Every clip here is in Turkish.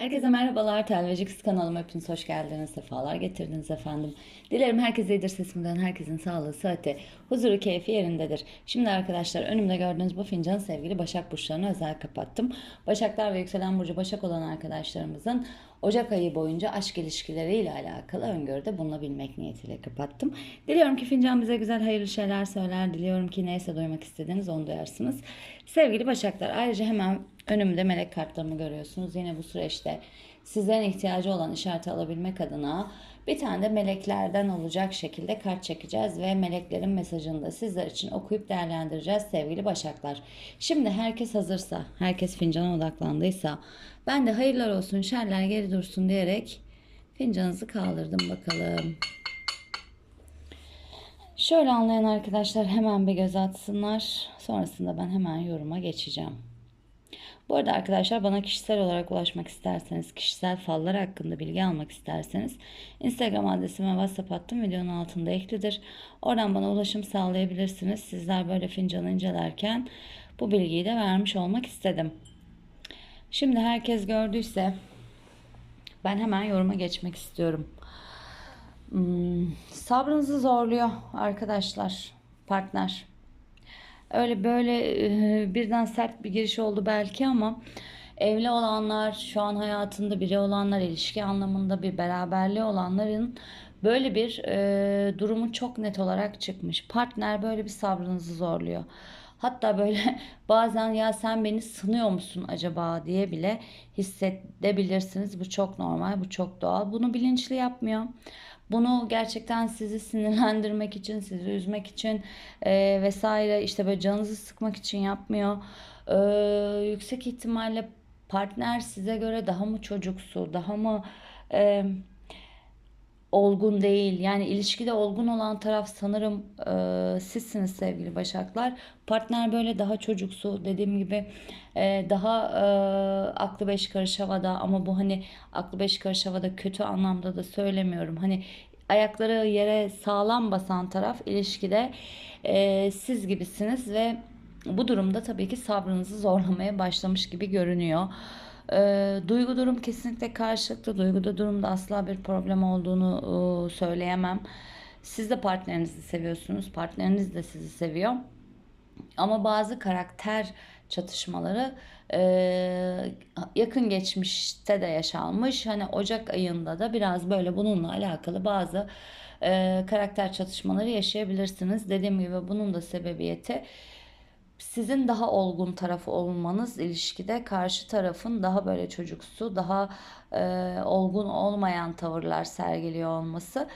Herkese merhabalar. Telvecix kanalıma hepiniz hoş geldiniz. Sefalar getirdiniz efendim. Dilerim herkes iyidir sesimden. Herkesin sağlığı, sıhhati, huzuru, keyfi yerindedir. Şimdi arkadaşlar önümde gördüğünüz bu fincanı sevgili Başak Burçlarına özel kapattım. Başaklar ve yükselen burcu Başak olan arkadaşlarımızın Ocak ayı boyunca aşk ilişkileriyle alakalı öngörüde bulunabilmek niyetiyle kapattım. Diliyorum ki fincan bize güzel hayırlı şeyler söyler. Diliyorum ki neyse duymak istediğiniz onu duyarsınız. Sevgili Başaklar ayrıca hemen önümde melek kartlarımı görüyorsunuz. Yine bu süreçte sizlerin ihtiyacı olan işareti alabilmek adına bir tane de meleklerden olacak şekilde kart çekeceğiz ve meleklerin mesajını da sizler için okuyup değerlendireceğiz sevgili Başaklar. Şimdi herkes hazırsa, herkes fincana odaklandıysa ben de hayırlar olsun, şerler geri dursun diyerek fincanınızı kaldırdım bakalım. Şöyle anlayan arkadaşlar hemen bir göz atsınlar. Sonrasında ben hemen yoruma geçeceğim. Bu arada arkadaşlar bana kişisel olarak ulaşmak isterseniz, kişisel fallar hakkında bilgi almak isterseniz Instagram adresime WhatsApp hattım videonun altında eklidir. Oradan bana ulaşım sağlayabilirsiniz. Sizler böyle fincanı incelerken bu bilgiyi de vermiş olmak istedim. Şimdi herkes gördüyse ben hemen yoruma geçmek istiyorum. Hmm, sabrınızı zorluyor arkadaşlar, partner. Öyle böyle birden sert bir giriş oldu belki ama evli olanlar, şu an hayatında biri olanlar, ilişki anlamında bir beraberliği olanların böyle bir durumu çok net olarak çıkmış. Partner böyle bir sabrınızı zorluyor. Hatta böyle bazen ya sen beni sınıyor musun acaba diye bile hissedebilirsiniz. Bu çok normal, bu çok doğal. Bunu bilinçli yapmıyor. Bunu gerçekten sizi sinirlendirmek için, sizi üzmek için e, vesaire işte böyle canınızı sıkmak için yapmıyor. E, yüksek ihtimalle partner size göre daha mı çocuksu, daha mı e, olgun değil. Yani ilişkide olgun olan taraf sanırım e, sizsiniz sevgili Başaklar. Partner böyle daha çocuksu dediğim gibi e, daha e, aklı beş karış havada ama bu hani aklı beş karış havada kötü anlamda da söylemiyorum. Hani ayakları yere sağlam basan taraf ilişkide e, siz gibisiniz ve bu durumda tabii ki sabrınızı zorlamaya başlamış gibi görünüyor. E, duygu durum kesinlikle karşılıklı. Duyguda durumda asla bir problem olduğunu e, söyleyemem. Siz de partnerinizi seviyorsunuz. Partneriniz de sizi seviyor. Ama bazı karakter çatışmaları e, yakın geçmişte de yaşanmış. Hani Ocak ayında da biraz böyle bununla alakalı bazı e, karakter çatışmaları yaşayabilirsiniz. Dediğim gibi bunun da sebebiyeti sizin daha olgun tarafı olmanız ilişkide karşı tarafın daha böyle çocuksu, daha e, olgun olmayan tavırlar sergiliyor olması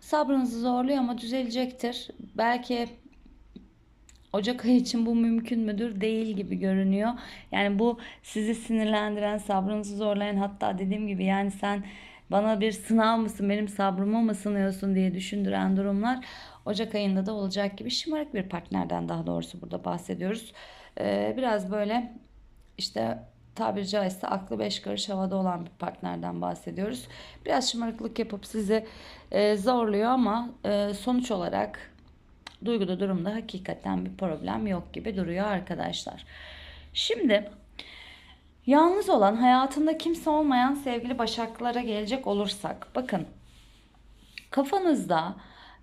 sabrınızı zorluyor ama düzelecektir. Belki Ocak ayı için bu mümkün müdür? Değil gibi görünüyor. Yani bu sizi sinirlendiren, sabrınızı zorlayan hatta dediğim gibi yani sen bana bir sınav mısın, benim sabrımı mı sınıyorsun diye düşündüren durumlar Ocak ayında da olacak gibi şımarık bir partnerden daha doğrusu burada bahsediyoruz. Ee, biraz böyle işte tabiri caizse aklı beş karış havada olan bir partnerden bahsediyoruz. Biraz şımarıklık yapıp sizi e, zorluyor ama e, sonuç olarak duyguda durumda hakikaten bir problem yok gibi duruyor arkadaşlar. Şimdi yalnız olan hayatında kimse olmayan sevgili başaklara gelecek olursak bakın kafanızda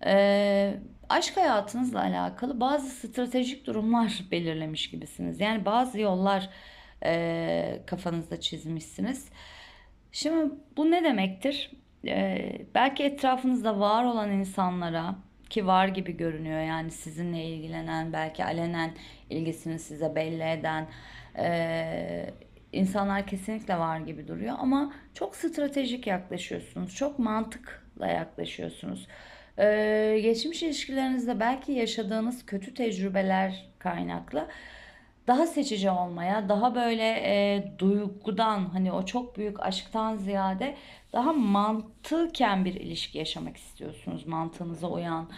e, aşk hayatınızla alakalı bazı stratejik durumlar belirlemiş gibisiniz. Yani bazı yollar e, kafanızda çizmişsiniz. Şimdi bu ne demektir? E, belki etrafınızda var olan insanlara ki var gibi görünüyor yani sizinle ilgilenen belki alenen ilgisini size belli eden e, insanlar kesinlikle var gibi duruyor ama çok stratejik yaklaşıyorsunuz çok mantıkla yaklaşıyorsunuz ee, geçmiş ilişkilerinizde belki yaşadığınız kötü tecrübeler kaynaklı daha seçici olmaya, daha böyle e, duygudan hani o çok büyük aşktan ziyade daha mantıken bir ilişki yaşamak istiyorsunuz. Mantığınıza uyan,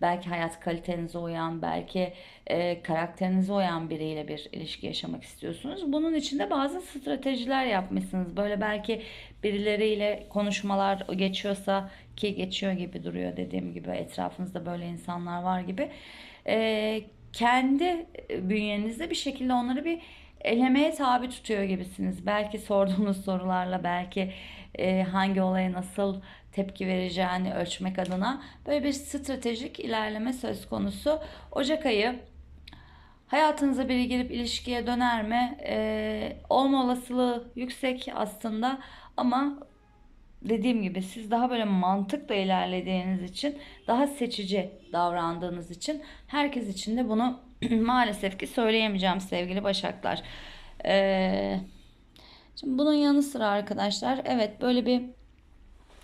belki hayat kalitenize uyan, belki e, karakterinize uyan biriyle bir ilişki yaşamak istiyorsunuz. Bunun için de bazı stratejiler yapmışsınız. Böyle belki birileriyle konuşmalar geçiyorsa ki geçiyor gibi duruyor dediğim gibi etrafınızda böyle insanlar var gibi. E, kendi bünyenizde bir şekilde onları bir elemeye tabi tutuyor gibisiniz. Belki sorduğunuz sorularla belki e, hangi olaya nasıl tepki vereceğini ölçmek adına böyle bir stratejik ilerleme söz konusu. Ocak ayı hayatınıza biri girip ilişkiye döner mi? E, olma olasılığı yüksek aslında ama dediğim gibi siz daha böyle mantıkla ilerlediğiniz için daha seçici davrandığınız için herkes için de bunu maalesef ki söyleyemeyeceğim sevgili Başaklar. Ee, şimdi bunun yanı sıra arkadaşlar evet böyle bir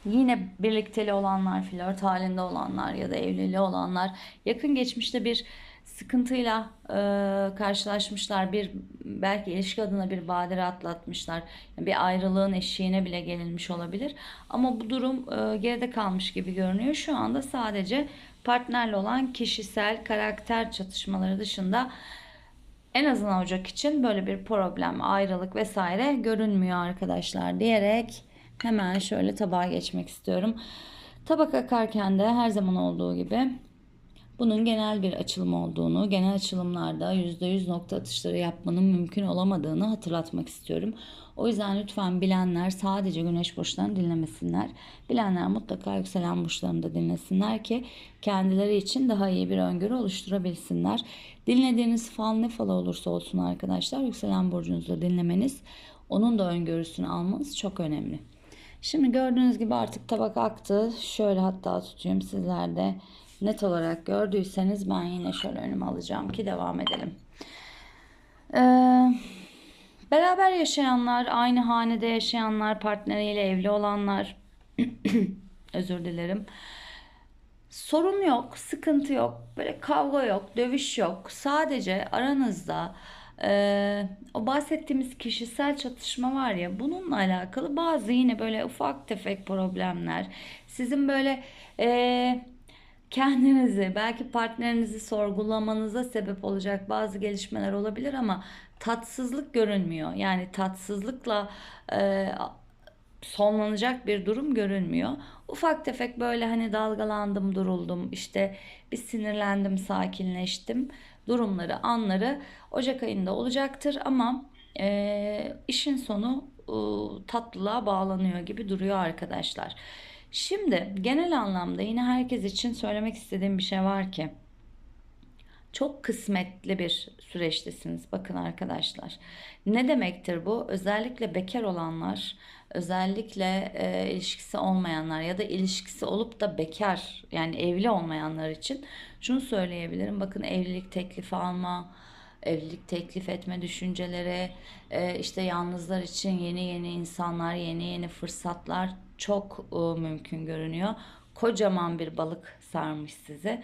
yine birlikteli olanlar, flört halinde olanlar ya da evliliği olanlar yakın geçmişte bir sıkıntıyla e, karşılaşmışlar. Bir belki ilişki adına bir badire atlatmışlar. Bir ayrılığın eşiğine bile gelinmiş olabilir. Ama bu durum e, geride kalmış gibi görünüyor. Şu anda sadece partnerle olan kişisel karakter çatışmaları dışında en azından Ocak için böyle bir problem, ayrılık vesaire görünmüyor arkadaşlar diyerek hemen şöyle tabağa geçmek istiyorum. Tabak akarken de her zaman olduğu gibi bunun genel bir açılım olduğunu, genel açılımlarda %100 nokta atışları yapmanın mümkün olamadığını hatırlatmak istiyorum. O yüzden lütfen bilenler sadece güneş burçlarını dinlemesinler. Bilenler mutlaka yükselen burçlarını da dinlesinler ki kendileri için daha iyi bir öngörü oluşturabilsinler. Dinlediğiniz fal ne falı olursa olsun arkadaşlar yükselen burcunuzu dinlemeniz, onun da öngörüsünü almanız çok önemli. Şimdi gördüğünüz gibi artık tabak aktı. Şöyle hatta tutayım sizler de net olarak gördüyseniz ben yine şöyle önüme alacağım ki devam edelim. Ee, beraber yaşayanlar, aynı hanede yaşayanlar, partneriyle evli olanlar, özür dilerim. Sorun yok, sıkıntı yok, böyle kavga yok, dövüş yok. Sadece aranızda e, o bahsettiğimiz kişisel çatışma var ya bununla alakalı bazı yine böyle ufak tefek problemler. Sizin böyle e, kendinizi belki partnerinizi sorgulamanıza sebep olacak bazı gelişmeler olabilir ama tatsızlık görünmüyor. Yani tatsızlıkla e, sonlanacak bir durum görünmüyor. Ufak tefek böyle hani dalgalandım, duruldum, işte bir sinirlendim, sakinleştim durumları, anları Ocak ayında olacaktır ama e, işin sonu e, tatlılığa bağlanıyor gibi duruyor arkadaşlar. Şimdi genel anlamda yine herkes için söylemek istediğim bir şey var ki çok kısmetli bir süreçtesiniz bakın arkadaşlar. Ne demektir bu? Özellikle bekar olanlar, özellikle e, ilişkisi olmayanlar ya da ilişkisi olup da bekar yani evli olmayanlar için şunu söyleyebilirim. Bakın evlilik teklifi alma, evlilik teklif etme düşünceleri, e, işte yalnızlar için yeni yeni insanlar, yeni yeni fırsatlar çok e, mümkün görünüyor. Kocaman bir balık sarmış sizi.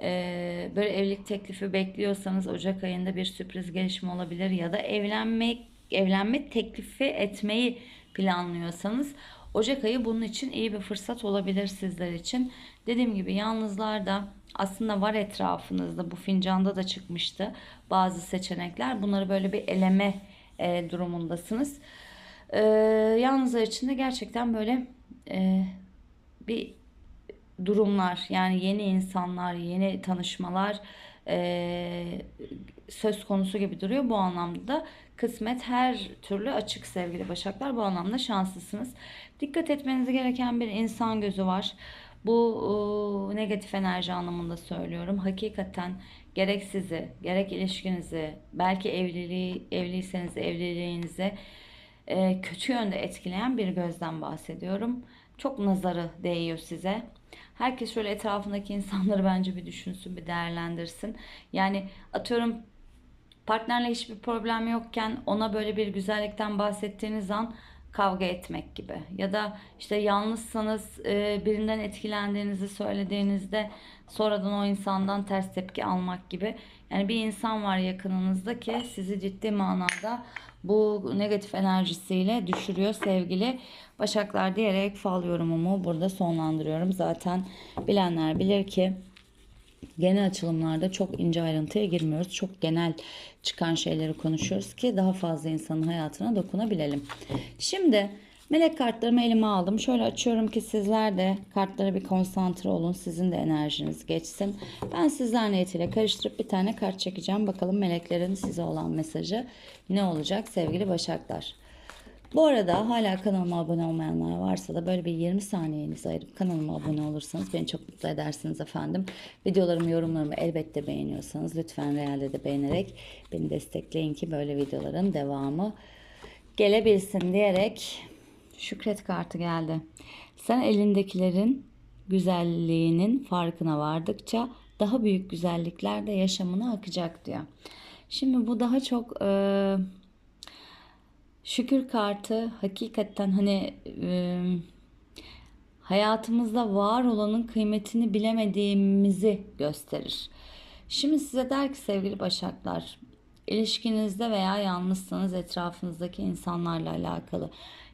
E, böyle evlilik teklifi bekliyorsanız Ocak ayında bir sürpriz gelişme olabilir ya da evlenmek evlenme teklifi etmeyi planlıyorsanız Ocak ayı bunun için iyi bir fırsat olabilir sizler için. Dediğim gibi yalnızlar da aslında var etrafınızda bu fincanda da çıkmıştı bazı seçenekler. Bunları böyle bir eleme e, durumundasınız. E, yalnızlar için de gerçekten böyle e, bir durumlar yani yeni insanlar, yeni tanışmalar e, söz konusu gibi duruyor. Bu anlamda da kısmet her türlü açık sevgili Başaklar. Bu anlamda şanslısınız. Dikkat etmeniz gereken bir insan gözü var. Bu e, negatif enerji anlamında söylüyorum. Hakikaten gerek sizi, gerek ilişkinizi, belki evliliği, evliyseniz evliliğinizi e, kötü yönde etkileyen bir gözden bahsediyorum. Çok nazarı değiyor size. Herkes şöyle etrafındaki insanları bence bir düşünsün, bir değerlendirsin. Yani atıyorum partnerle hiçbir problem yokken ona böyle bir güzellikten bahsettiğiniz an kavga etmek gibi ya da işte yalnızsanız e, birinden etkilendiğinizi söylediğinizde sonradan o insandan ters tepki almak gibi yani bir insan var yakınınızda ki sizi ciddi manada bu negatif enerjisiyle düşürüyor sevgili Başaklar diyerek fal yorumumu burada sonlandırıyorum. Zaten bilenler bilir ki genel açılımlarda çok ince ayrıntıya girmiyoruz. Çok genel çıkan şeyleri konuşuyoruz ki daha fazla insanın hayatına dokunabilelim. Şimdi Melek kartlarımı elime aldım. Şöyle açıyorum ki sizler de kartlara bir konsantre olun. Sizin de enerjiniz geçsin. Ben sizler niyetiyle karıştırıp bir tane kart çekeceğim. Bakalım meleklerin size olan mesajı ne olacak sevgili başaklar. Bu arada hala kanalıma abone olmayanlar varsa da böyle bir 20 saniyenizi ayırıp kanalıma abone olursanız beni çok mutlu edersiniz efendim. Videolarımı, yorumlarımı elbette beğeniyorsanız lütfen realde de beğenerek beni destekleyin ki böyle videoların devamı gelebilsin diyerek Şükret kartı geldi. Sen elindekilerin güzelliğinin farkına vardıkça daha büyük güzellikler de yaşamına akacak diyor. Şimdi bu daha çok e, şükür kartı hakikaten hani e, hayatımızda var olanın kıymetini bilemediğimizi gösterir. Şimdi size der ki sevgili başaklar, ilişkinizde veya yalnızsanız etrafınızdaki insanlarla alakalı.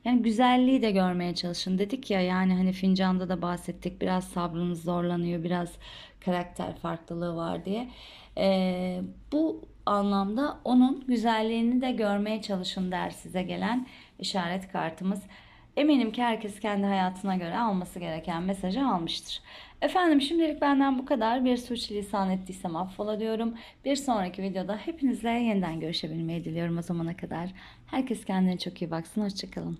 Yani güzelliği de görmeye çalışın. Dedik ya yani hani fincanda da bahsettik. Biraz sabrınız zorlanıyor, biraz karakter farklılığı var diye. Ee, bu anlamda onun güzelliğini de görmeye çalışın der size gelen işaret kartımız. Eminim ki herkes kendi hayatına göre alması gereken mesajı almıştır. Efendim şimdilik benden bu kadar. Bir suçlisan ettiysem affola diyorum. Bir sonraki videoda hepinizle yeniden görüşebilmeyi diliyorum o zamana kadar. Herkes kendine çok iyi baksın. Hoşçakalın.